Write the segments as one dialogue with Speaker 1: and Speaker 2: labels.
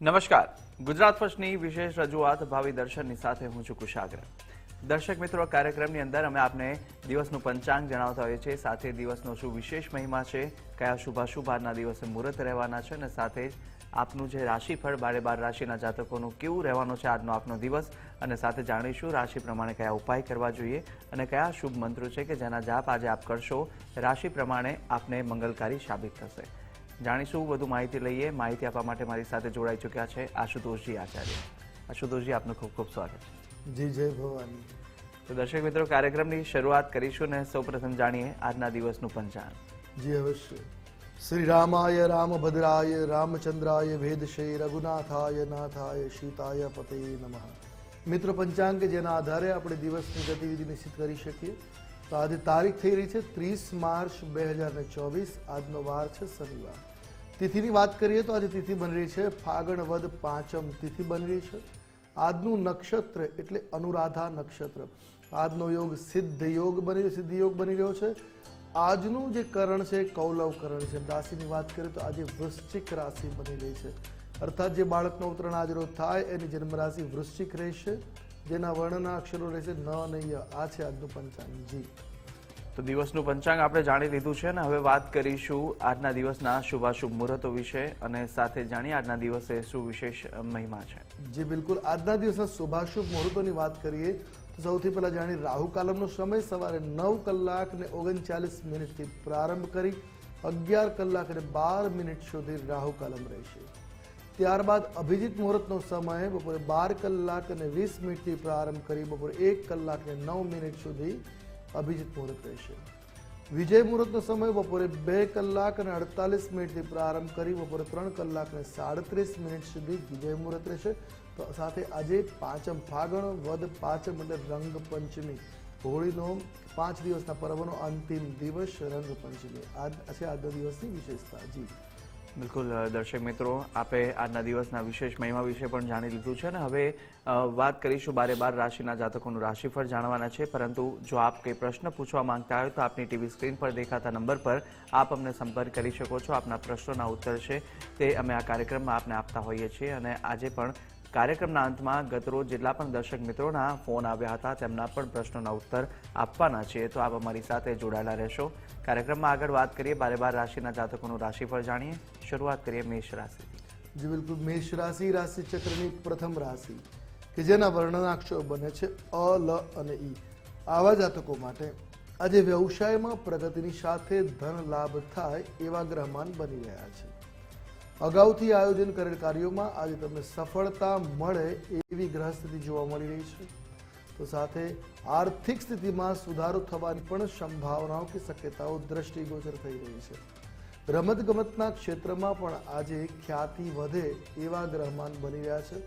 Speaker 1: નમસ્કાર. ગુજરાત ફર્સ્ટની વિશેષ રજૂઆત ભાવિ દર્શનની સાથે હું છું કુશાગ્ર. દર્શક મિત્રો, કાર્યક્રમની અંદર અમે આપને દિવસનું પંચાંગ જણાવતા હોઈએ છીએ. સાથે દિવસનો શું વિશેષ મહિમા છે. કયા શુભાશુભ આજના દિવસે મુહૂર્ત રહેવાના છે અને સાથે જ આપનું જે રાશિફળ બારે બાર રાશિના જાતકોનું કેવું રહેવાનું છે આજનો આપનો દિવસ અને સાથે જાણીશું રાશિ પ્રમાણે કયા ઉપાય કરવા જોઈએ અને કયા શુભ મંત્રો છે કે જેના જાપ આજે આપ કરશો. રાશિ પ્રમાણે આપને મંગલકારી સાબિત થશે. જાણીશું વધુ માહિતી લઈએ. માહિતી આપવા માટે મારી સાથે જોડાઈ ચૂક્યા છે આશુતોષજી આચાર્ય. આશુતોષજી આપનું ખૂબ ખૂબ સ્વાગત છે.
Speaker 2: જી જય ભવાની.
Speaker 1: તો દર્શક મિત્રો કાર્યક્રમની શરૂઆત કરીશું ને સૌપ્રથમ જાણીએ આજના દિવસનું પંચાંગ.
Speaker 2: જી અવશ્ય. શ્રી રામાય રામભદ્રાય રામચંદ્રાય વેદશે રઘુનાથાય નાથાય સીતાય પતે નમ. મિત્ર પંચાંગ કે જેના આધારે આપણે દિવસની ગતિવિધિ નિશ્ચિત કરી શકીએ. તો આજે તારીખ થઈ રહી છે ત્રીસ માર્ચ બે હજાર ચોવીસ. આજનો વાર છે શનિવાર. તિથિની વાત કરીએ તો આજે તિથિ બની રહી છે ફાગણ વદ પાંચમ તિથિ બની રહી છે. આજનું નક્ષત્ર એટલે અનુરાધા નક્ષત્ર. આજનો યોગ સિદ્ધ યોગ બની સિદ્ધ યોગ બની રહ્યો છે. આજનું જે કરણ છે કૌલવ કરણ છે. રાશિની વાત કરીએ તો આજે વૃશ્ચિક રાશિ બની રહી છે. અર્થાત જે બાળકનો ઉત્તરાયણ આજરો થાય, એની જન્મ રાશિ વૃશ્ચિક રહેશે. જેના વર્ણના અક્ષરો રહેશે ન નૈય. આ છે આજનું પંચાંગ જી
Speaker 1: તો દિવસનું પંચાંગ આપણે જાણી લીધું છે અને હવે વાત કરીશું આજના દિવસના શુભાશુભ મુહૂર્તો વિશે અને સાથે જાણીએ આજના દિવસે શું વિશેષ મહિમા છે.
Speaker 2: જી, બિલકુલ. આજના દિવસના શુભાશુભ મુહૂર્તોની વાત કરીએ તો સૌથી પહેલા જાણી રાહુ કાલમનો સમય. સવારે નવ કલાક ને ઓગણચાલીસ મિનિટથી પ્રારંભ કરી અગિયાર કલાક અને બાર મિનિટ સુધી રાહુ કાલમ રહેશે. ત્યારબાદ અભિજીત મુહૂર્તનો સમય બપોરે બાર કલાક અને વીસ મિનિટથી પ્રારંભ કરી બપોરે એક કલાક ને નવ મિનિટ સુધી અભિજીત મુહૂર્ત રહેશે વિજય મુહૂર્તનો સમય બપોરે બે કલાક અને અડતાલીસ મિનિટથી પ્રારંભ કરી બપોરે ત્રણ કલાક અને સાડત્રીસ મિનિટ સુધી વિજય મુહૂર્ત રહેશે. તો સાથે આજે પાંચમ ફાગણ, વદ પાંચમ એટલે રંગપંચમી હોળીનો પાંચ દિવસના પર્વનો અંતિમ દિવસ રંગપંચમી આ છે આજના દિવસની વિશેષતા. જી.
Speaker 1: બિલકુલ દર્શક મિત્રો, આપે આજના દિવસના વિશેષ મહિમા વિશે પણ જાણી લીધું છે ને હવે વાત કરીશું બારે બાર રાશિના જાતકોનું રાશિફળ જાણવાના છે. પરંતુ જો આપ કંઈ પ્રશ્ન પૂછવા માંગતા હોય તો આપની ટીવી સ્ક્રીન પર દેખાતા નંબર પર આપ અમને સંપર્ક કરી શકો છો. આપના પ્રશ્નોના ઉત્તર છે તે અમે આ કાર્યક્રમમાં આપને આપતા હોઈએ છીએ અને આજે પણ કાર્યક્રમના અંતમાં ગતરોજ જેટલા પણ દર્શક મિત્રોના ફોન આવ્યા હતા, તેમના પણ પ્રશ્નોના ઉત્તર આપવાના છીએ તો આપ અમારી સાથે જોડાયેલા રહેશો. કાર્યક્રમમાં આગળ વાત કરીએ, બારે બાર રાશિના જાતકોનું રાશિફળ જાણીએ. શરૂઆત કરીએ મેષ રાશિ
Speaker 2: જી, બિલકુલ. મેષ રાશિ રાશિ ચક્રની પ્રથમ રાશિ, કે જેના વર્ણનાક્ષરો બને છે અ, લ અને ઈ. આવા જાતકો માટે આજે વ્યવસાયમાં પ્રગતિની સાથે ધન લાભ થાય એવા ગ્રહમાન બની રહ્યા છે. અગાઉથી આયોજન કરેલ કાર્યોમાં આજે તમને સફળતા મળે એવી ગ્રહ સ્થિતિ જોવા મળી રહી છે. તો સાથે આર્થિક સ્થિતિમાં સુધારો થવાની પણ સંભાવનાઓ કે શક્યતાઓ દ્રષ્ટિગોચર થઈ રહી છે. રમતગમતના ક્ષેત્રમાં પણ આજે ખ્યાતિ વધે એવા ગ્રહમાન બની રહ્યા છે.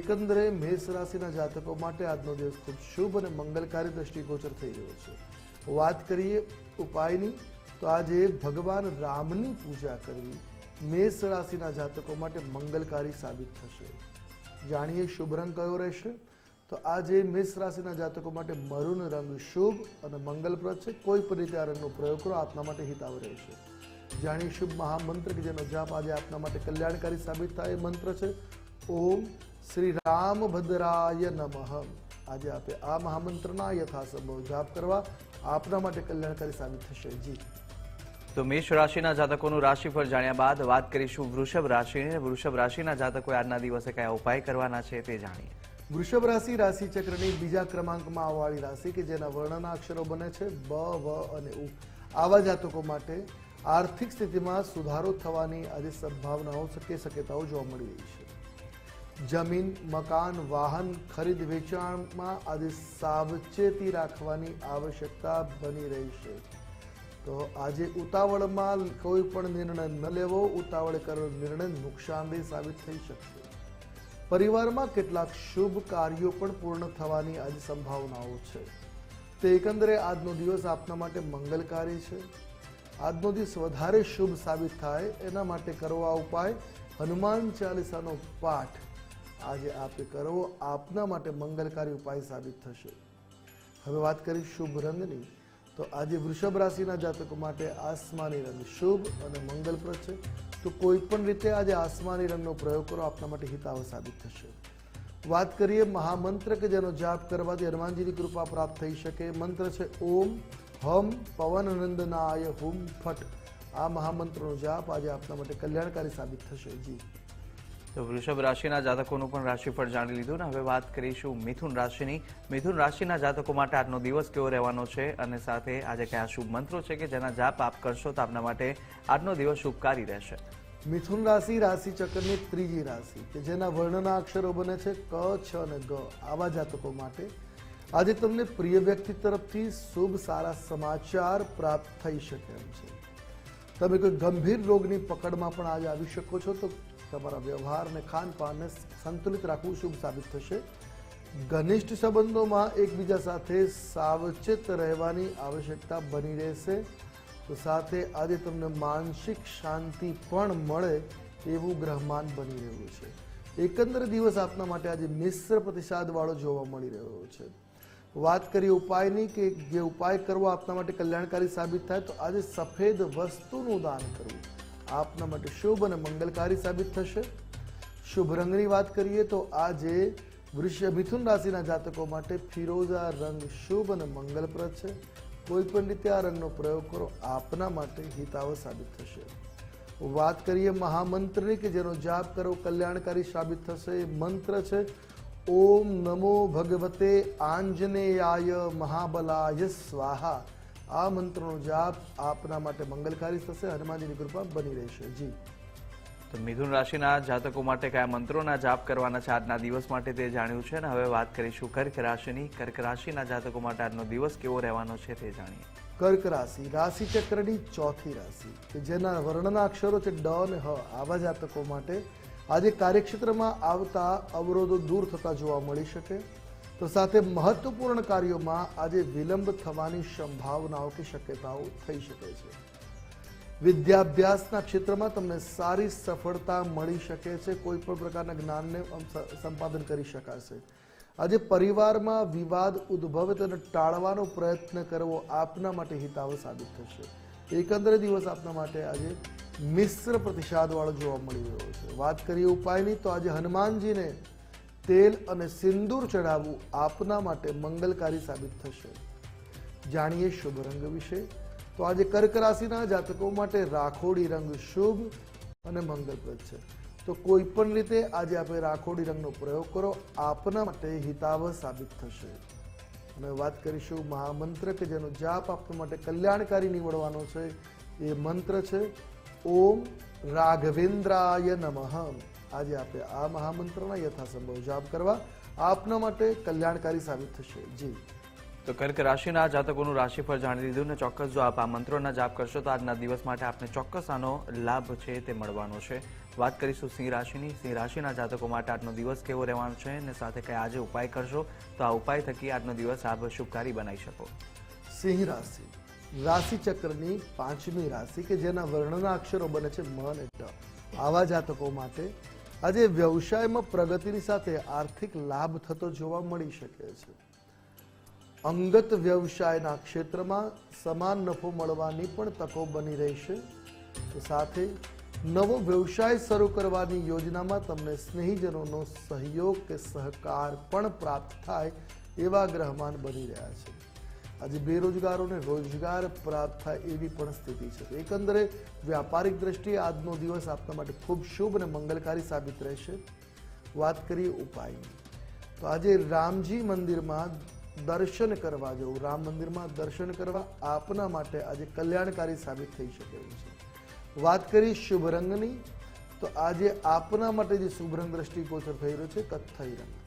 Speaker 2: એકંદરે મેષ રાશિના જાતકો માટે આજનો દિવસ ખૂબ શુભ અને મંગલકારી દ્રષ્ટિગોચર થઈ રહ્યો છે. વાત કરીએ ઉપાયની, તો આજે ભગવાન રામની પૂજા કરવી. મેષ રાશિના જાતકો માટે મંગલકારી સાબિત થશે. જાણીએ શુભ રંગ કયો રહેશે? તો આજે મેષ રાશિના જાતકો માટે મરૂન રંગ શુભ અને મંગલપ્રદ છે. કોઈ પણ રીતે આ રંગનો પ્રયોગ કરો, આપના માટે હિતાવ રહેશે. જાણીએ શુભ મહામંત્ર કે જેનો જાપ આજે આપના માટે કલ્યાણકારી સાબિત થાય એ મંત્ર છે. ઓમ શ્રી રામભદ્રાય નમઃ. આજે આપે આ મહામંત્રના યથાસંભવ જાપ કરવા આપના માટે કલ્યાણકારી સાબિત થશે. જી.
Speaker 1: તો મેષ રાશિના જાતકોનું રાશિફળ જાણ્યા બાદ વાત કરીશું વૃષભ રાશિની. વૃષભ રાશિના જાતકોએ આજના દિવસે કયા ઉપાય કરવાના છે તે જાણીએ.
Speaker 2: વૃષભ રાશિ રાશિ ચક્રની બીજા ક્રમાંકમાં આવવાળી રાશિ કે જેના વર્ણના અક્ષરો બને છે બ, વ અને ઉ. આવા જાતકો માટે આર્થિક સ્થિતિમાં સુધારો થવાની આજે સંભાવનાઓ, શક્ય શક્યતાઓ જોવા મળી રહી છે. જમીન, મકાન, વાહન, ખરીદ, વેચાણમાં આજે સાવચેતી રાખવાની આવશ્યકતા બની રહી છે. તો આજે ઉતાવળમાં કોઈ પણ નિર્ણય ન લેવો ઉતાવળ કરેલો નિર્ણય નુકસાનદેહ સાબિત થઈ શકશે. પરિવારમાં કેટલાક શુભ કાર્યો પણ પૂર્ણ થવાની આજે સંભાવનાઓ છે. તે એકંદરે આજનો દિવસ આપના માટે મંગલકારી છે. આજનો દિવસ વધારે શુભ સાબિત થાય એના માટે કરવો ઉપાય હનુમાન ચાલીસાનો પાઠ આજે આપે કરવો આપના માટે મંગલકારી ઉપાય સાબિત થશે. હવે વાત કરી શુભ રંગની. તો આજે વૃષભ રાશિના જાતકો માટે આસમાની રંગ શુભ અને મંગલપ્રદ છે. તો કોઈ પણ રીતે આજે આસમાની રંગનો પ્રયોગ કરો, આપના માટે હિતાવ સાબિત થશે. વાત કરીએ મહામંત્ર કે જેનો જાપ કરવાથી હનુમાનજીની કૃપા પ્રાપ્ત થઈ શકે. મંત્ર છે, ઓમ હમ પવનનંદનાય હુમ ફટ. આ મહામંત્રનો જાપ આજે આપના માટે કલ્યાણકારી સાબિત થશે. જી.
Speaker 1: તો વૃષભ રાશિના જાતકોનું પણ રાશિફળ જાણી લીધું ને. હવે વાત કરીશું મિથુન રાશિની. મિથુન રાશિના જાતકો માટે આજનો દિવસ કેવો રહેવાનો છે અને સાથે આજે કયા શુભ મંત્રો છે કે જેના જાપ આપ કરશો તો આપના માટે આજનો દિવસ શુભકારી રહેશે.
Speaker 2: મિથુન રાશિ રાશિ ચક્રની ત્રીજી રાશિ કે જેના વર્ણના અક્ષરો બને છે ક, છ અને ગ. આવા જાતકો માટે આજે તમને પ્રિય વ્યક્તિ તરફથી શુભ, સારા સમાચાર પ્રાપ્ત થઈ શકે એમ છે. તમે કોઈ ગંભીર રોગની પકડમાં પણ આજે આવી શકો છો તો તમારા વ્યવહાર અને ખાનપાનને સંતુલિત રાખવું શુભ સાબિત થશે. ઘનિષ્ઠ સંબંધોમાં એકબીજા સાથે સાવચેત રહેવાની આવશ્યકતા બની રહેશે. તો સાથે આજે તમને માનસિક શાંતિ પણ મળે એવું ગ્રહમાન બની રહ્યું છે. એકંદર દિવસ આપના માટે આજે મિશ્ર પ્રતિસાદવાળો જોવા મળી રહ્યો છે. વાત કરીએ ઉપાયની કે જે ઉપાય કરવો આપના માટે કલ્યાણકારી સાબિત થાય, તો આજે સફેદ વસ્તુનું દાન કરવું. આપના માટે શુભ અને મંગલકારી સાબિત થશે. શુભ રંગની વાત કરીએ તો આજે વૃષ મિથુન રાશિના જાતકો માટે ફિરોઝા રંગ શુભ અને મંગલપ્રદ છે. કોઈ પણ રીતે આ રંગનો પ્રયોગ કરો, આપના માટે હિતાવ સાબિત થશે. વાત કરીએ મહામંત્રની કે જેનો જાપ કરો, કલ્યાણકારી સાબિત થશે, એ મંત્ર છે. ઓમ નમો ભગવતે આંજનેયાય મહાબલાય સ્વાહા. આ મંત્રનો જાપ આપના માટે મંગલકારી થશે હનુમાનજીની કૃપા બની રહેશે. જી.
Speaker 1: તો મિથુન રાશિના જાતકો માટે કયા મંત્રોના જાપ કરવાના છે આજના દિવસ માટે તે જાણ્યું છે અને હવે વાત કરીશું કર્ક રાશિની. કર્ક રાશિના જાતકો માટે આજનો દિવસ કેવો રહેવાનો છે તે જાણીએ.
Speaker 2: કર્ક રાશિ રાશિ ચક્રની ચોથી રાશિ કે જેના વર્ણના અક્ષરો છે ડ અને હ. આવા જાતકો માટે આજે કાર્યક્ષેત્રમાં આવતા અવરોધો દૂર થતા જોવા મળી શકે. તો સાથે મહત્વપૂર્ણ કાર્યોમાં આજે વિલંબ થવાની સંભાવનાઓ કે શક્યતાઓ થઈ શકે છે. વિદ્યાભ્યાસના ક્ષેત્રમાં તમને સારી સફળતા મળી શકે છે, કોઈ પણ પ્રકારના જ્ઞાનને સંપાદન કરી શકાશે. આજે પરિવારમાં વિવાદ ઉદ્ભવે તેને ટાળવાનો પ્રયત્ન કરવો આપના માટે હિતાવ સાબિત થશે. એકંદરે દિવસ આપના માટે આજે મિશ્ર પ્રતિસાદવાળો જોવા મળી રહ્યો છે. વાત કરીએ ઉપાયની, તો આજે હનુમાનજીને તેલ અને સિંદૂર ચડાવવું આપના માટે મંગલકારી સાબિત થશે. જાણીએ શુભ રંગ વિશે? તો આજે કર્ક રાશિના જાતકો માટે રાખોડી રંગ શુભ અને મંગલપ્રદ છે. તો કોઈ પણ રીતે આજે આપણે રાખોડી રંગનો પ્રયોગ કરો, આપના માટે હિતાવહ સાબિત થશે. અને વાત કરીશું મહામંત્ર કે જેનો જાપ આપણા માટે કલ્યાણકારી નીવડવાનો છે. એ મંત્ર છે, ઓમ રાઘવેન્દ્રાય નમઃ. આજે આપે આ મહામંત્રના યથાસંભવ જાપ કરવા આપના માટે કલ્યાણકારી સાબિત થશે. જી.
Speaker 1: તો કર્ક રાશિના જાતકોનું રાશિફળ જાણી લીધું ને ચોક્કસ જો આપ આ મંત્રોના જાપ કરશો તો આજના દિવસ માટે આપને ચોક્કસ આનો લાભ છે તે મળવાનો છે. વાત કરીશું સિંહ રાશિની. સિંહ રાશિના જાતકો માટે આજનો દિવસ કેવો રહેવાનો છે અને સાથે કઈ આજે ઉપાય કરશો? તો આ ઉપાય થકી આજનો દિવસ આપ શુભકારી બનાવી શકો.
Speaker 2: સિંહ રાશિ. રાશિ ચક્રની પાંચમી રાશિ કે જેના વર્ણના અક્ષરો બને છે મ અને ટ આવા જાતકો માટે આજે વ્યવસાયમાં પ્રગતિની સાથે આર્થિક લાભ થતો જોવા મળી શકે છે. અંગત વ્યવસાયના ક્ષેત્રમાં સમાન નફો મળવાની પણ તકો બની રહેશે સાથે નવો વ્યવસાય શરૂ કરવાની યોજનામાં તમને સ્નેહીજનોનો સહયોગ કે સહકાર પણ પ્રાપ્ત થાય એવા ગ્રહમાન બની રહ્યા છે. આજે બેરોજગારોને રોજગાર પ્રાપ્ત થાય એવી પણ સ્થિતિ છે. એકંદરે વ્યાપારિક દ્રષ્ટિએ આજનો દિવસ આપના માટે ખૂબ શુભ અને મંગલકારી સાબિત રહેશે. વાત કરીએ ઉપાયની. તો આજે રામજી મંદિરમાં દર્શન કરવા જવું. રામ મંદિરમાં દર્શન કરવા આપના માટે આજે કલ્યાણકારી સાબિત થઈ શકે છે. વાત કરી શુભ રંગની. તો આજે આપના માટે જે શુભ રંગ દ્રષ્ટિગોચર થઈ રહ્યો છે, કથ્થઈ રંગ.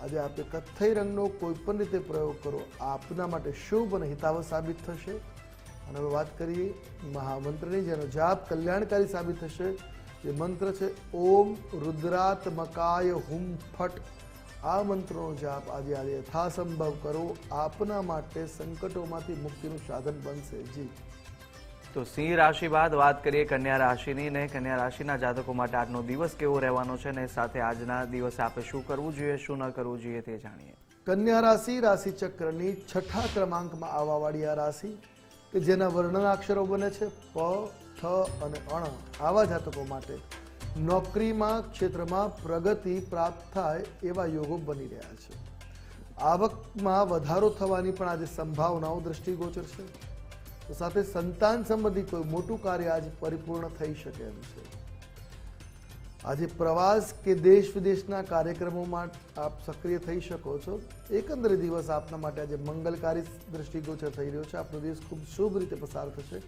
Speaker 2: આજે આપે કથ્થઈ રંગનો કોઈ પણ રીતે પ્રયોગ કરો, આપના માટે શુભ અને હિતાવ સાબિત થશે. અને હવે વાત કરીએ મહામંત્રની, જેનો જાપ કલ્યાણકારી સાબિત થશે. જે મંત્ર છે, ઓમ રુદ્રાત્મકાય હુમ ફટ આ મંત્રનો જાપ આજે આજે યથાસંભવ કરો. આપના માટે સંકટોમાંથી મુક્તિનું સાધન બનશે. જી.
Speaker 1: તો સિંહ રાશિ બાદ વાત કરીએ કન્યા રાશિની ને. કન્યા રાશિના જાતકો માટે આજનો દિવસ કેવો રહેવાનો છે ને સાથે આજના દિવસે આપણે શું કરવું જોઈએ, શું ન કરવું જોઈએ તે જાણીએ.
Speaker 2: કન્યા રાશિ રાશિ ચક્રની છઠ્ઠા ક્રમાંકમાં આવવાવાળી આ રાશિ કે જેના વર્ણનાક્ષરો બને છે પ, થ અને અણ. આવા જાતકો માટે નોકરીમાં, ક્ષેત્રમાં પ્રગતિ પ્રાપ્ત થાય એવા યોગો બની રહ્યા છે. આવકમાં વધારો થવાની પણ આજે સંભાવનાઓ દ્રષ્ટિગોચર છે. સાથે સંતાન સંબંધી કોઈ મોટું કાર્ય આજે પરિપૂર્ણ થઈ શકે એમ છે. આજે પ્રવાસ કે દેશ વિદેશના કાર્યક્રમોમાં આપ સક્રિય થઈ શકો છો. એકંદરે દિવસ આપના માટે આજે મંગલકારી દ્રષ્ટિગોચર થઈ રહ્યો છે. આપનો દિવસ ખૂબ શુભ રીતે પસાર થશે.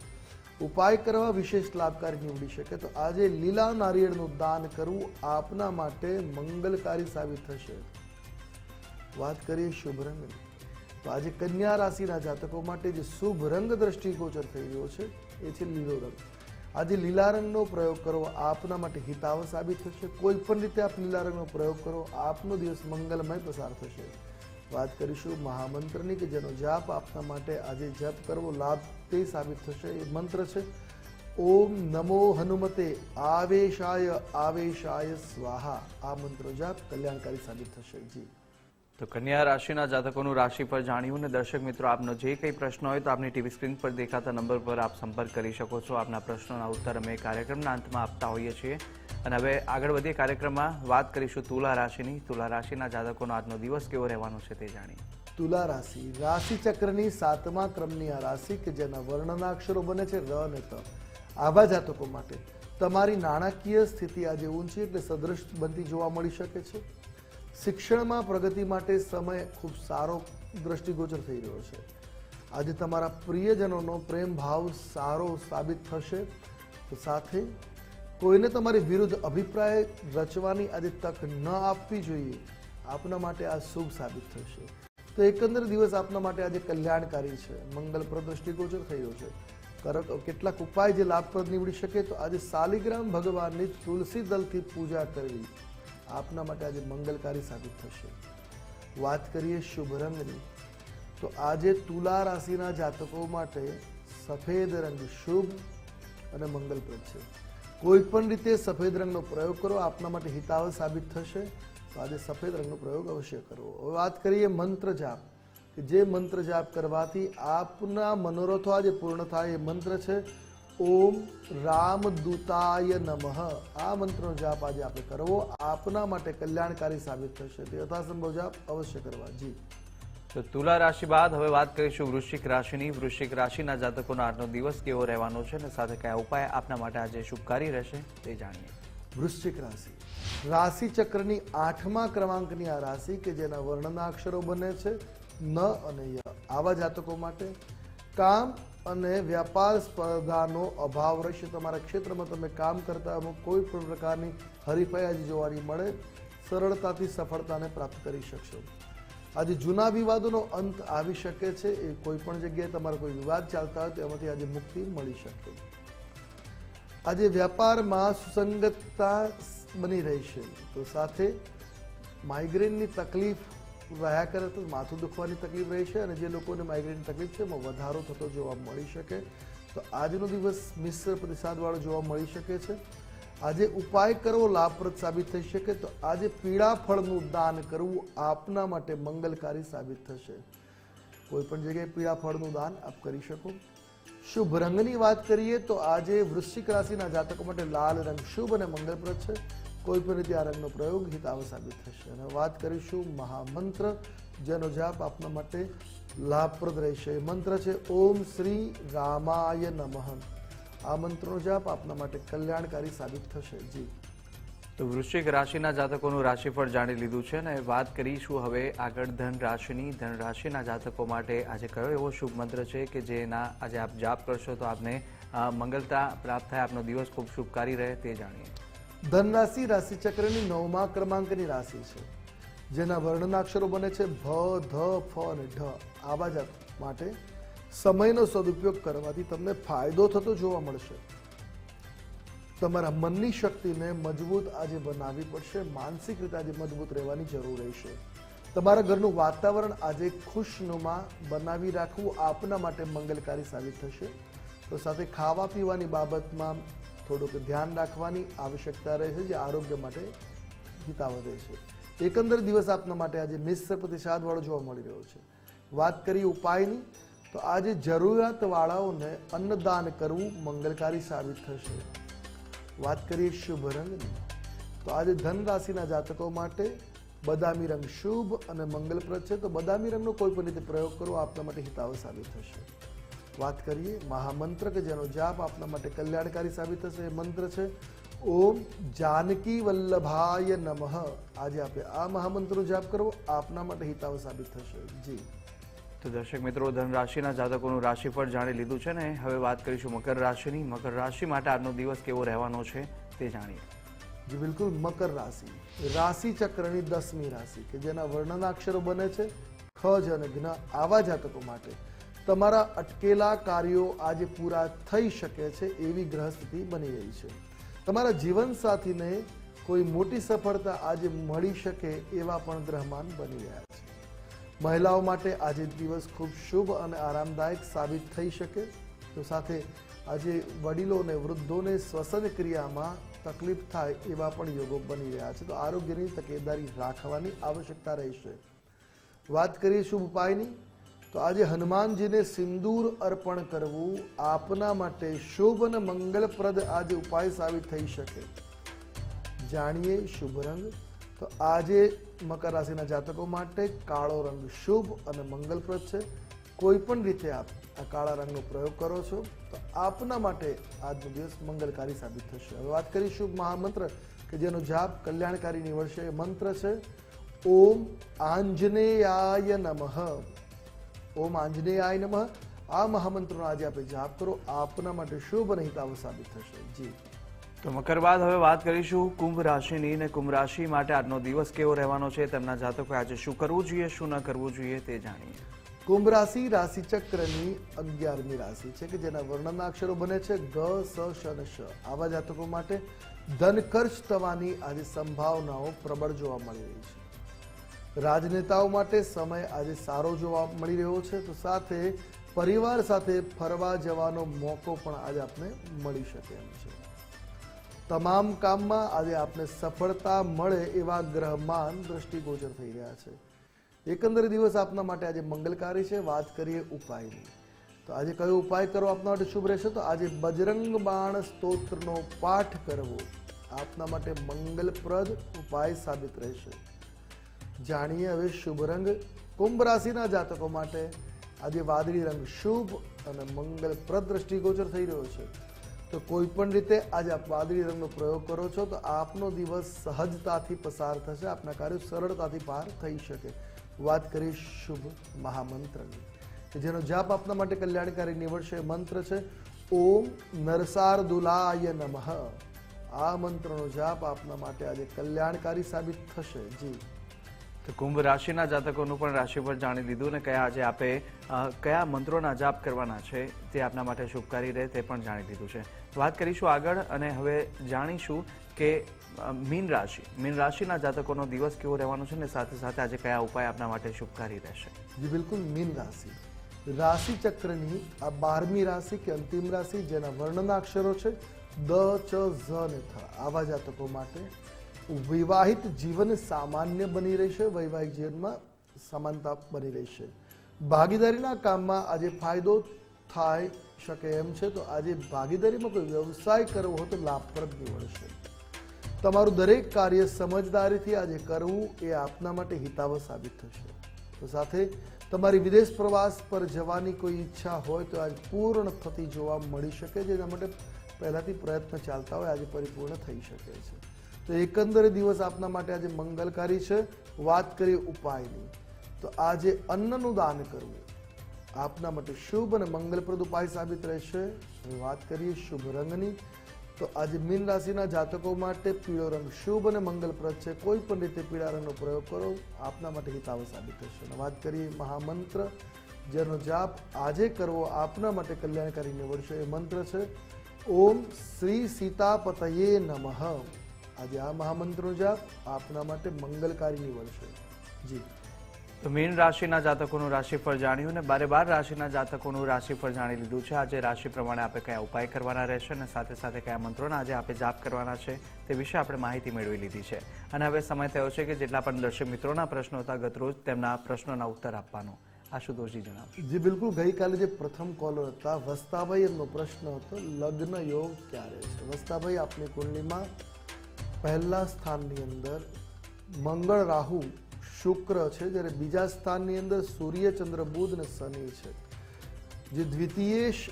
Speaker 2: ઉપાય કરવા વિશેષ લાભકારી નીવડી શકે. તો આજે લીલા નારિયેળનું દાન કરવું આપના માટે મંગલકારી સાબિત થશે. વાત કરીએ શુભ રંગની. તો આજે કન્યા રાશિના જાતકો માટે જે શુભ રંગ દ્રષ્ટિગોચર થઈ રહ્યો છે, એ છે લીલો રંગ. આજે લીલા રંગનો પ્રયોગ કરવો આપના માટે હિતાવ સાબિત થશે. કોઈ પણ રીતે આપ લીલા રંગનો પ્રયોગ કરો, આપનો દિવસ મંગલમય પસાર થશે. વાત કરીશું મહામંત્રની કે જેનો જાપ આપના માટે આજે જપ કરવો લાભ તે સાબિત થશે, એ મંત્ર છે. ઓમ નમો હનુમતે આવેશાય આવેશાય સ્વાહા. આ મંત્રો જાપ કલ્યાણકારી સાબિત થશે. જી.
Speaker 1: તો કન્યા રાશિના જાતકોનું રાશિ પર જાણ્યું અને દર્શક મિત્રો, આપનો જે કંઈ પ્રશ્ન હોય તો આપની ટીવી સ્ક્રીન પર દેખાતા નંબર પર આપ સંપર્ક કરી શકો છો. આપના પ્રશ્નોના ઉત્તર અમે કાર્યક્રમના અંતમાં આપતા હોઈએ છીએ. અને હવે આગળ વધીએ કાર્યક્રમમાં વાત કરીશું તુલા રાશિની. તુલા રાશિના જાતકોનો આજનો દિવસ કેવો રહેવાનો છે તે જાણીએ.
Speaker 2: તુલા રાશિ રાશિ ચક્રની સાતમા ક્રમની આ રાશિ કે જેના વર્ણના અક્ષરો બને છે ર અને ત. આવા જાતકો માટે તમારી નાણાકીય સ્થિતિ આજે ઊંચી એટલે સદૃશ બનતી જોવા મળી શકે છે. શિક્ષણમાં પ્રગતિ માટે સમય ખૂબ સારો દ્રષ્ટિગોચર થઈ રહ્યો છે. આજે તમારા પ્રિયજનોનો પ્રેમ ભાવ સારો સાબિત થશે. તો સાથે કોઈને તમારી વિરુદ્ધ અભિપ્રાય રચવાની આજે તક ન આપવી જોઈએ. આપના માટે આ શુભ સાબિત થશે. તો એકંદર દિવસ આપના માટે આજે કલ્યાણકારી છે. મંગલપ્રદ દ્રષ્ટિગોચર થયો છે. કરક કેટલાક ઉપાય જે લાભપ્રદ નીવડી શકે તો આજે શાલિગ્રામ ભગવાનની તુલસી દલથી પૂજા કરવી. આપના માટે આજે મંગલકારી સાબિત થશે. વાત કરીએ શુભ રંગની, તો આજે તુલા રાશિના જાતકો માટે સફેદ રંગ શુભ અને મંગલપ્રદ છે. કોઈ પણ રીતે સફેદ રંગનો પ્રયોગ કરો, આપના માટે હિતાવ સાબિત થશે. તો આજે સફેદ રંગનો પ્રયોગ અવશ્ય કરવો. હવે વાત કરીએ મંત્ર જાપ, કે જે મંત્ર જાપ કરવાથી આપના મનોરથો આજે પૂર્ણ થાય એ મંત્ર છે. ઓમ રામદૂતાય નમઃ. આ મંત્રનો જાપ આજે આપણે કરવો. આપના માટે કલ્યાણકારી સાબિત થશે. તે યથાસંભવ જાપ અવશ્ય કરવા. જી.
Speaker 1: તો તુલા રાશિ બાદ હવે વાત કરીશું વૃશ્ચિક રાશિની. વૃશ્ચિક રાશિના જાતકોનો આજનો દિવસ કેવો રહેવાનો છે અને સાથે કયા ઉપાય આપના માટે આજે શુભકારી રહેશે તે જાણીએ.
Speaker 2: વૃશ્ચિક રાશિ. રાશિ ચક્રની આઠમા ક્રમાંકની આ રાશિ કે જેના વર્ણના અક્ષરો બને છે ન અને ય. આવા જાતકો માટે કામ અને વ્યાપાર સ્પર્ધાનો અભાવ રહેશે. તમારા ક્ષેત્રમાં તમે કામ કરતા અમુક કોઈ પણ પ્રકારની હરીફાઈ જોવાની મળે, સરળતાથી સફળતાને પ્રાપ્ત કરી શકશો. આજે જૂના વિવાદોનો અંત આવી શકે છે. એ કોઈ પણ જગ્યાએ તમારા કોઈ વિવાદ ચાલતા હોય તેમાંથી આજે મુક્તિ મળી શકે. આજે વ્યાપારમાં સુસંગતતા બની રહી છે. તો સાથે માઇગ્રેનની તકલીફ રહ્યા કરે તો માથું દુખવાની તકલીફ રહી છે અને જે લોકોને માઇગ્રેનની તકલીફ છે, એમાં વધારો થતો જોવા મળી શકે. તો આજનો દિવસ મિશ્ર પ્રતિસાદવાળો જોવા મળી શકે છે. આજે ઉપાય કરવો લાભપ્રદ સાબિત થઈ શકે તો આજે પીળા ફળનું દાન કરવું આપના માટે મંગલકારી સાબિત થશે. કોઈ પણ જગ્યાએ પીળા ફળનું દાન આપ કરી શકો. શુભ રંગની વાત કરીએ તો આજે વૃશ્ચિક રાશિના જાતકો માટે લાલ રંગ શુભ અને મંગલપ્રદ છે. કોઈ પણ રીતે આ રંગનો પ્રયોગ હિતાવ સાબિત થશે. અને વાત કરીશું મહામંત્ર, જેનો જાપ આપના માટે લાભપ્રદ રહેશે. મંત્ર છે, ઓમ શ્રી રામાય નમઃ. આ મંત્રનો જાપ આપના માટે કલ્યાણકારી સાબિત થશે. જી.
Speaker 1: તો વૃશ્ચિક રાશિના જાતકોનું રાશિફળ જાણી લીધું છે અને વાત કરીશું હવે આગળ ધન રાશિની ધન રાશિના જાતકો માટે આજે કયો એવો શુભ મંત્ર છે કે જેના આજે આપ જાપ કરશો તો આપને મંગલતા પ્રાપ્ત થાય, આપનો દિવસ ખૂબ શુભકારી રહે તે જાણીએ.
Speaker 2: ધનરાશિ રાશિ ચક્રની નવમા ક્રમાંકની રાશિ છે, જેના વર્ણનાક્ષરો બને છે ભ, ધ, ફ અને ઢ. આવા જાત માટે સમયનો સદુપયોગ કરવાથી તમને ફાયદો થતો જોવા મળશે. તમારા મનની શક્તિને મજબૂત આજે બનાવવી પડશે, માનસિક રીતે આજે મજબૂત રહેવાની જરૂર રહેશે. તમારા ઘરનું વાતાવરણ આજે ખુશનુમા બનાવી રાખવું આપના માટે મંગલકારી સાબિત થશે. તો સાથે ખાવા પીવાની બાબતમાં થોડુંક ધ્યાન રાખવાની આવશ્યકતા રહે છે, જે આરોગ્ય માટે હિતાવહ છે. એકંદર દિવસ આપના માટે આજે મિશ્ર પ્રતિસાદવાળો જોવા મળી રહ્યો છે. વાત કરીએ ઉપાયની, તો આજે જરૂરિયાતવાળાઓને અન્નદાન કરવું મંગલકારી સાબિત થશે. વાત કરીએ શુભ રંગની, તો આજે ધન રાશિના જાતકો માટે બદામી રંગ શુભ અને મંગલપ્રદ છે. તો બદામી રંગનો કોઈ પણ રીતે પ્રયોગ કરવો આપના માટે હિતાવ સાબિત થશે. વાત કરીએ મહામંત્ર કે જેનો જાપ આપના માટે કલ્યાણકારી સાબિત થશે એ મંત્ર છે ઓમ જાનકી વલ્લભાય નમઃ. આજે આપે આ મહામંત્રનો જાપ કરવો આપના માટે હિતાવ સાબિત થશે. જી.
Speaker 1: તો દર્શક મિત્રો ધન રાશિના જાતકોનું રાશિફળ જાણી લીધું છે ને? હવે વાત કરીશું મકર રાશિની. મકર રાશિ માટે આજનો દિવસ કેવો રહેવાનો છે તે જાણીએ.
Speaker 2: જી બિલકુલ મકર રાશિ. રાશિ ચક્રની દસમી રાશિ કે જેના વર્ણનાક્ષરો બને છે ખજ અને જ્ઞ આવા જાતકો માટે. તમારા અટકેલા કાર્યો આજે પૂરા થઈ શકે છે એવી ગ્રહસ્થિતિ બની રહી છે. તમારા જીવનસાથીને કોઈ મોટી સફળતા આજે મળી શકે એવા પણ ગ્રહમાન બની રહ્યા છે. મહિલાઓ માટે આજે દિવસ ખૂબ શુભ અને આરામદાયક સાબિત થઈ શકે. તો સાથે આજે વડીલો અને વૃદ્ધોને શ્વસન ક્રિયામાં તકલીફ થાય એવા પણ યોગો બની રહ્યા છે. તો આરોગ્યની તકેદારી રાખવાની આવશ્યકતા રહેશે. વાત કરીએ શુભ ઉપાયની. તો આજે હનુમાનજીને સિંદૂર અર્પણ કરવું આપના માટે શુભ અને મંગલપ્રદ આજે ઉપાય સાબિત થઈ શકે. જાણીએ શુભ રંગ? તો આજે મકર રાશિના જાતકો માટે કાળો રંગ શુભ અને મંગલપ્રદ છે. કોઈ પણ રીતે આપ આ કાળા રંગનો પ્રયોગ કરો છો, તો આપના માટે આજનો દિવસ મંગલકારી સાબિત થશે. હવે વાત કરી શુભ મહામંત્ર, કે જેનો જાપ કલ્યાણકારી નીવડશે એ મંત્ર છે. ઓમ આંજનેયાય નમઃ. ઓમ આંજનેયાય નમઃ. આ મહામંત્રનો આજે આપણે જાપ કરો. આપના માટે શુભ અને હિતાવ સાબિત થશે. જી.
Speaker 1: તો મકર બાદ હવે વાત કરીશું કુંભ રાશિની ને કુંભ રાશિ માટે આજનો દિવસ કેવો રહેવાનો છે તેમના જાતકોએ આજે શું કરવું જોઈએ શું ન કરવું જોઈએ તે જાણીએ.
Speaker 2: કુંભ રાશિ રાશિ ચક્રની અગિયારમી રાશિ છે કે જેના વર્ણનના અક્ષરો બને છે ગ સ શ અને શ. આવા જાતકો માટે ધન ખર્ચ થવાની આજે સંભાવનાઓ પ્રબળ જોવા મળી રહી છે. રાજનેતાઓ માટે સમય આજે સારો જોવા મળી રહ્યો છે. તો સાથે પરિવાર સાથે ફરવા જવાનો મોકો પણ આજે આપને મળી શકે એમ છે. તમામ કામમાં આજે આપને સફળતા મળે એવા ગ્રહમાન દ્રષ્ટિગોચર થઈ રહ્યા છે. એકંદરે દિવસ આપના માટે આજે મંગલકારી છે. વાત કરીએ ઉપાયની. તો આજે કયો ઉપાય કરવો આપના માટે શુભ રહેશે? તો આજે બજરંગ બાણ સ્તોત્રનો પાઠ કરવો આપના માટે મંગલપ્રદ ઉપાય સાબિત રહેશે. જાણીએ હવે શુભ રંગ કુંભ રાશિના જાતકો માટે. આજે વાદળી રંગ શુભ અને મંગલપ્રદ દ્રષ્ટિગોચર થઈ રહ્યો છે. તો કોઈ પણ રીતે આજે આપ વાદળી રંગનો પ્રયોગ કરો છો તો આપનો દિવસ સહજતાથી પસાર થશે, આપના કાર્યો સરળતાથી પાર થઈ શકે. વાત કરી શુભ મહામંત્રની. જેનો જાપ આપના માટે કલ્યાણકારી નીવડશે મંત્ર છે, ઓમ નરસાર દુલાય નમઃ. આ મંત્રનો જાપ આપના માટે આજે કલ્યાણકારી સાબિત થશે. જી.
Speaker 1: કુંભ રાશિના જાતકોનું પણ રાશિ પર જાણી લીધું ને કયા આજે આપે કયા મંત્રોના જાપ કરવાના છે તે આપના માટે શુભકારી રહે તે પણ જાણી લીધું છે. વાત કરીશું આગળ અને હવે જાણીશું કે મીન રાશિ. મીન રાશિના જાતકોનો દિવસ કેવો રહેવાનો છે ને સાથે સાથે આજે કયા ઉપાય આપના માટે શુભકારી રહેશે?
Speaker 2: બિલકુલ મીન રાશિ. રાશિ ચક્રની આ બારમી રાશિ કે અંતિમ રાશિ જેના વર્ણના અક્ષરો છે દ, ચ, ઝ ને થ આવા જાતકો માટે વિવાહિત જીવન સામાન્ય બની રહેશે, વૈવાહિક જીવનમાં સમાનતા બની રહેશે. ભાગીદારીના કામમાં આજે ફાયદો થાય શકે એમ છે, તો આજે ભાગીદારીમાં કોઈ વ્યવસાય કરવો હોય તો લાભપ્રદ નીવડશે. તમારું દરેક કાર્ય સમજદારીથી આજે કરવું એ આપના માટે હિતાવ સાબિત થશે. તો સાથે તમારી વિદેશ પ્રવાસ પર જવાની કોઈ ઈચ્છા હોય તો આજ પૂર્ણ થતી જોવા મળી શકે જેના માટે પહેલાંથી પ્રયત્ન ચાલતા હોય, આજે પરિપૂર્ણ થઈ શકે છે. તો એકંદરે દિવસ આપના માટે આજે મંગલકારી છે. વાત કરીએ ઉપાયની. તો આજે અન્નનું દાન કરવું. આપના માટે શુભ અને મંગલપ્રદ ઉપાય સાબિત રહેશે. વાત કરીએ શુભ રંગની. તો આજે મીન રાશિના જાતકો માટે પીળો રંગ શુભ અને મંગલપ્રદ છે. કોઈ પણ રીતે પીળા રંગનો પ્રયોગ કરો. આપના માટે હિતાવ સાબિત થશે. અને વાત કરીએ મહામંત્ર. જેનો જાપ આજે કરવો આપના માટે કલ્યાણકારી નીવડશે. એ મંત્ર છે, ઓમ શ્રી સીતાપતયે નમઃ. આજે આ મહામંત્રનો જાપ આપના માટે મંગલકારી નીવડશે જી.
Speaker 1: તો મીન રાશિના જાતકોનું રાશિફળ જાણ્યું ને બારે બાર રાશિના જાતકોનું રાશિફળ જાણી લીધું છે. આજે રાશિ પ્રમાણે આપણે કયા ઉપાય કરવાના રહેશે અને સાથે સાથે કયા મંત્રોના આજે આપણે જાપ કરવાના છે તે વિશે આપણે માહિતી મેળવી લીધી છે. અને હવે સમય થયો છે કે જેટલા પણ દર્શક મિત્રોના પ્રશ્નો હતા ગતરોજ તેમના પ્રશ્નોના ઉત્તર આપવાનો. આશુતોષજી જણાવો.
Speaker 2: જી બિલકુલ. ગઈકાલે જે પ્રથમ કોલર હતા વસ્તાભાઈ એમનો પ્રશ્ન હતો લગ્ન યોગ ક્યારે છે? વસ્તાભાઈ આપની કુંડલીમાં પહેલા સ્થાનની અંદર મંગળ રાહુ શુક્ર છે, જ્યારે બીજા સ્થાનની અંદર સૂર્ય, ચંદ્ર, બુધ અને શનિ છે. જે દ્વિતીયેશ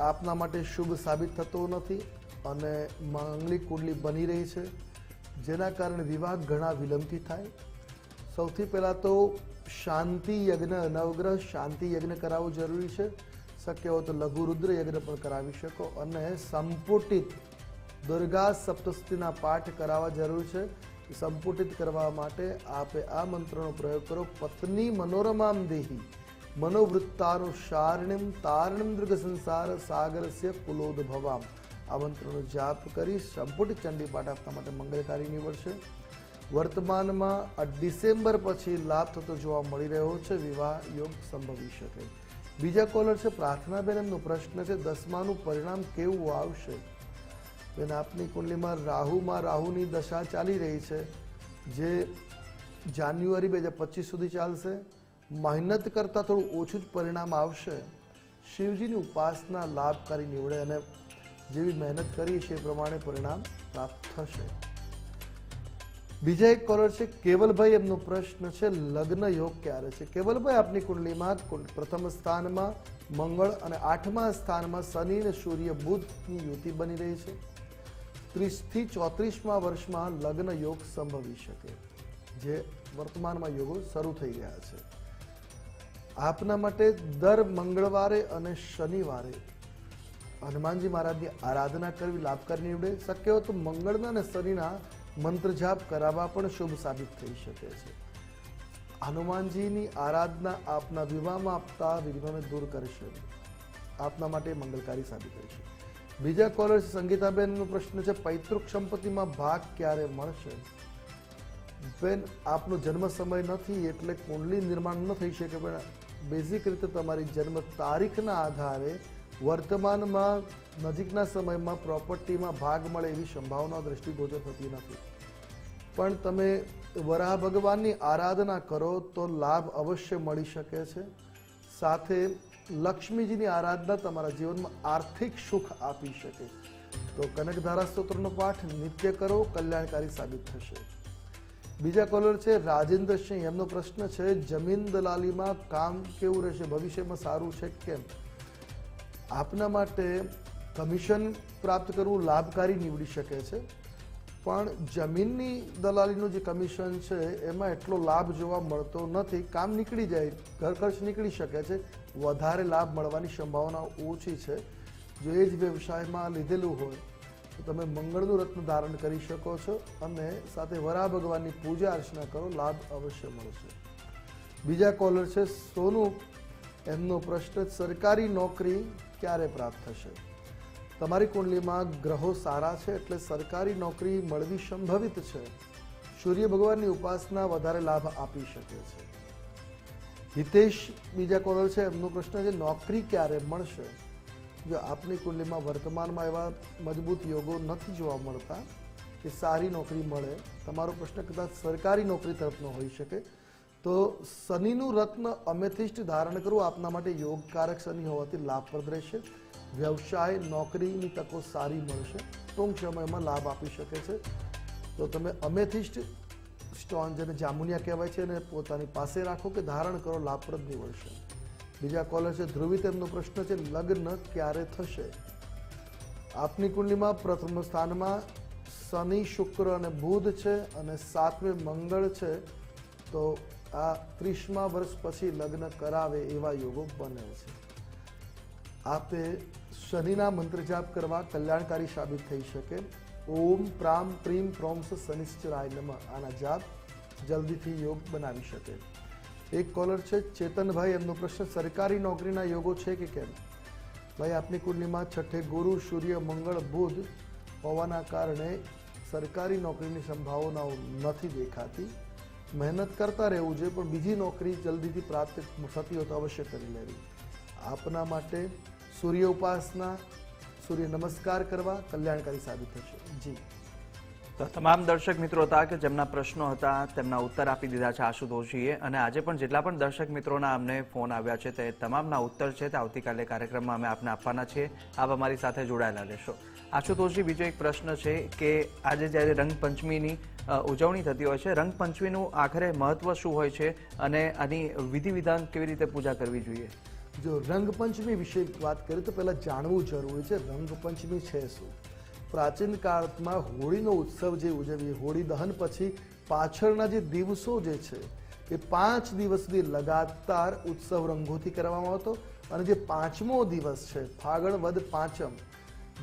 Speaker 2: આપના માટે શુભ સાબિત થતો નથી અને માંગલિક કુંડલી બની રહી છે, જેના કારણે વિવાહ ઘણા વિલંબથી થાય. સૌથી પહેલાં તો શાંતિ યજ્ઞ, નવગ્રહ શાંતિ યજ્ઞ કરાવવું જરૂરી છે. શક્ય હોય તો લઘુરુદ્ર યજ્ઞ પણ કરાવી શકો અને સંપુટિત દુર્ગા સપ્તસ્તીના પાઠ કરાવવા જરૂર છે. સંપુટિત કરવા માટે આપે આ મંત્રનો પ્રયોગ કરો. પત્ની મનોરમામ દેહી, મનોવૃત્તાનું શારણિમ તારણિમ દુર્ગ સંસાર સાગરસ્ય કુલોદભવામ. આ મંત્રનો જાપ કરી સંપુટિત ચંડી પાઠ આપવા માટે મંગળકારી નીવડશે. વર્તમાનમાં આ ડિસેમ્બર પછી લાભ થતો જોવા મળી રહ્યો છે. વિવાહ યોગ સંભવી શકે. બીજા કોલર છે. પ્રાર્થનાબેન એમનો પ્રશ્ન છે, દસમાનું પરિણામ કેવું આવશે? બેન આપની કુંડલીમાં રાહુમાં રાહુની દશા ચાલી રહી છે, જે જાન્યુઆરી બે હજાર પચીસ સુધી ચાલશે. મહેનત કરતાં થોડું ઓછું જ પરિણામ આવશે. શિવજીની ઉપાસના લાભકારી નીવડે અને જેવી મહેનત કરી છે એ પ્રમાણે પરિણામ પ્રાપ્ત થશે. બીજા એક કોલર છે, કેવલભાઈ એમનો પ્રશ્ન છે, લગ્ન યોગ ક્યારે છે? કેવલભાઈ, આપની કુંડલીમાં કુંડ- પ્રથમ સ્થાનમાં મંગળ અને આઠમા સ્થાનમાં શનિ અને સૂર્ય બુધની યુતિ બની રહી છે. ત્રીસથી ચોત્રીસમાં વર્ષમાં લગ્ન યોગ સંભવી શકે, જે વર્તમાનમાં યોગો શરૂ થઈ ગયા છે. આપના માટે દર મંગળવારે અને શનિવારે હનુમાનજી મહારાજની આરાધના કરવી લાભકારી નીવડે. શક્ય હોય તો મંગળના અને શનિના મંત્ર જાપ કરાવવા પણ શુભ સાબિત થઈ શકે છે. હનુમાનજીની આરાધના આપના વિવાહમાં આપતા વિઘ્નોને દૂર કરશે આપના માટે મંગલકારી સાબિત થશે બીજા કોલર સંગીતાબેનનો પ્રશ્ન છે પૈતૃક સંપત્તિમાં ભાગ ક્યારે મળશે? બેન, આપનો જન્મ સમય નથી એટલે કુંડલી નિર્માણ ન થઈ શકે, પણ બેઝિક રીતે તમારી જન્મ તારીખના આધારે વર્તમાનમાં નજીકના સમયમાં પ્રોપર્ટીમાં ભાગ મળે એવી સંભાવના દ્રષ્ટિગોચર થતી નથી. પણ તમે વરાહ ભગવાનની આરાધના કરો તો લાભ અવશ્ય મળી શકે છે. સાથે લક્ષ્મીજીની આરાધના તમારા જીવનમાં આર્થિક સુખ આપી શકે. તો કનકધારા સ્તોત્રનો પાઠ નિત્ય કરો, કલ્યાણકારી સાબિત થશે. બીજા કોલર છે રાજેન્દ્ર સિંહ એમનો પ્રશ્ન છે, જમીન દલાલીમાં કામ કેવું રહેશે? ભવિષ્યમાં સારું છે કેમ? આપના માટે કમિશન પ્રાપ્ત કરવું લાભકારી નીવડી શકે છે. પણ જમીનની દલાલીનું જે કમિશન છે, એમાં એટલો લાભ જોવા મળતો નથી. કામ નીકળી જાય, ઘર ખર્ચ નીકળી શકે છે. વધારે લાભ મળવાની સંભાવના ઓછી છે. જો એ જ વ્યવસાયમાં લીધેલું હોય, તો તમે મંગળનું રત્ન ધારણ કરી શકો છો અને સાથે વરા ભગવાનની પૂજા અર્ચના કરો, લાભ અવશ્ય મળશે. બીજા કોલર છે સોનુ. એમનો પ્રશ્ન, સરકારી નોકરી ક્યારે પ્રાપ્ત થશે? તમારી કુંડલીમાં ગ્રહો સારા છે એટલે સરકારી નોકરી મળવી સંભવિત છે. સૂર્ય ભગવાનની ઉપાસના વધારે લાભ આપી શકે છે. હિતેશ, બીજા કોલર છે, એમનો પ્રશ્ન છે, નોકરી ક્યારે મળશે? જો આપની કુંડલીમાં વર્તમાનમાં એવા મજબૂત યોગો નથી જોવા મળતા કે સારી નોકરી મળે, તમારો પ્રશ્ન કદાચ સરકારી નોકરી તરફનો હોઈ શકે, તો શનિનું રત્ન અમેથિસ્ટ ધારણ કરવું આપના માટે યોગકારક શનિ હોવાથી લાભપ્રદ રહેશે. વ્યવસાય, નોકરીની તકો સારી મળશે. ટૂંક સમયમાં લાભ આપી શકે છે. તો તમે અમેથિસ્ટ સ્ટોન જેને જામુનિયા કહેવાય છે, એને પોતાની પાસે રાખો કે ધારણ કરો, લાભપ્રદ નીવડશે. બીજા કોલર છે, ધ્રુવી તેમનો પ્રશ્ન છે, લગ્ન ક્યારે થશે? આપની કુંડલીમાં પ્રથમ સ્થાનમાં શનિ, શુક્ર અને બુધ છે અને સાતમે મંગળ છે. તો આ ત્રીસમા વર્ષ પછી લગ્ન કરાવે એવા યોગો બને છે. આપે શનિના મંત્ર જાપ કરવા કલ્યાણકારી સાબિત થઈ શકે. ઓમ પ્રામ પ્રીમ પ્રોમ્સ શનિશ્ચરાય નમ. આના જાપ જલ્દીથી યોગ બનાવી શકે. એક કોલર છે, ચેતનભાઈ, એમનો પ્રશ્ન, સરકારી નોકરીના યોગો છે કે કેમ? ભાઈ, આપની કુંડલીમાં છઠ્ઠે ગુરુ, સૂર્ય, મંગળ, બુધ હોવાના કારણે સરકારી નોકરીની સંભાવનાઓ નથી દેખાતી. મહેનત કરતા રહેવું જોઈએ, પણ બીજી નોકરી જલ્દીથી પ્રાપ્ત થતી હોય તો અવશ્ય કરી લેવી. આપના માટે સૂર્ય ઉપાસના, સૂર્ય નમસ્કાર કરવા કલ્યાણકારી સાબિત થશે. જી.
Speaker 1: તો તમામ દર્શક મિત્રો હતા કે જેમના પ્રશ્નો હતા, તેમના ઉત્તર આપી દીધા છે આશુતોષજીએ અને આજે પણ જેટલા પણ દર્શક મિત્રોના અમને ફોન આવ્યા છે તે તમામના ઉત્તર છે તે આવતીકાલે કાર્યક્રમમાં અમે આપને આપવાના છીએ. આપ અમારી સાથે જોડાયેલા રહેશો. આશુતોષજી, બીજો એક પ્રશ્ન છે કે આજે જ્યારે રંગપંચમીની ઉજવણી થતી હોય છે, રંગપંચમીનું આખરે મહત્વ શું હોય છે અને આની વિધિ વિધાન કેવી રીતે પૂજા કરવી જોઈએ?
Speaker 2: જો રંગપંચમી વિશે વાત કરીએ તો પહેલાં જાણવું જરૂરી છે રંગપંચમી છે શું? પ્રાચીન કાળમાં હોળીનો ઉત્સવ જે ઉજવીએ, હોળી દહન પછી પાછળના જે દિવસો જે છે, એ પાંચ દિવસ સુધી લગાતાર ઉત્સવ રંગોથી કરવામાં આવતો અને જે પાંચમો દિવસ છે, ફાગણ વદ પાંચમ,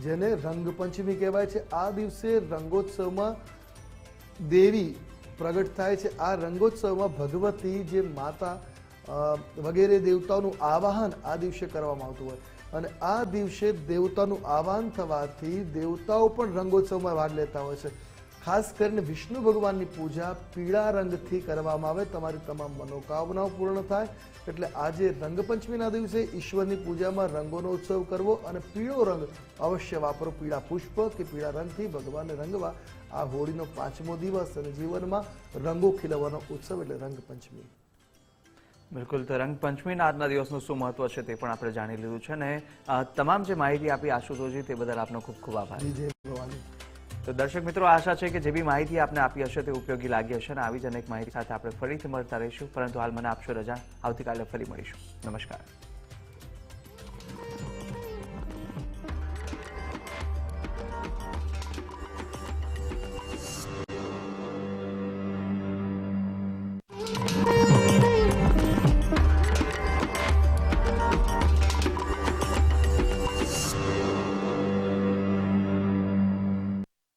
Speaker 2: જેને રંગપંચમી કહેવાય છે. આ દિવસે રંગોત્સવમાં દેવી પ્રગટ થાય છે. આ રંગોત્સવમાં ભગવતી જે માતા વગેરે દેવતાઓનું આવાહન આ દિવસે કરવામાં આવતું હોય. અને આ દિવસે દેવતાનું આવાહન થવાથી દેવતાઓ પણ રંગોત્સવમાં ભાગ લેતા હોય છે. ખાસ કરીને વિષ્ણુ ભગવાનની પૂજા પીળા રંગથી કરવામાં આવે. તમારી તમામ મનોકામનાઓ પૂર્ણ થાય. એટલે આજે રંગપંચમીના દિવસે ઈશ્વરની પૂજામાં રંગોનો ઉત્સવ કરવો અને પીળો રંગ અવશ્ય વાપરો. પીળા પુષ્પ કે પીળા રંગથી ભગવાનને રંગવા. આ હોળીનો પાંચમો દિવસ અને જીવનમાં રંગો ખીલવવાનો ઉત્સવ એટલે રંગપંચમી.
Speaker 1: બિલકુલ તો રંગપંચમીના આજના દિવસનું શું મહત્વ છે તે પણ આપણે જાણી લીધું છે અને તમામ જે માહિતી આપી આશુતોષજી તે બદલ આપનો ખૂબ ખૂબ આભાર. તો દર્શક મિત્રો આશા છે કે જે બી માહિતી આપને આપી હશે તે ઉપયોગી લાગી હશે અને આવી જ અનેક માહિતી સાથે આપણે ફરીથી મળતા રહીશું. પરંતુ હાલ મને આપશો રજા. આવતીકાલે ફરી મળીશું. નમસ્કાર.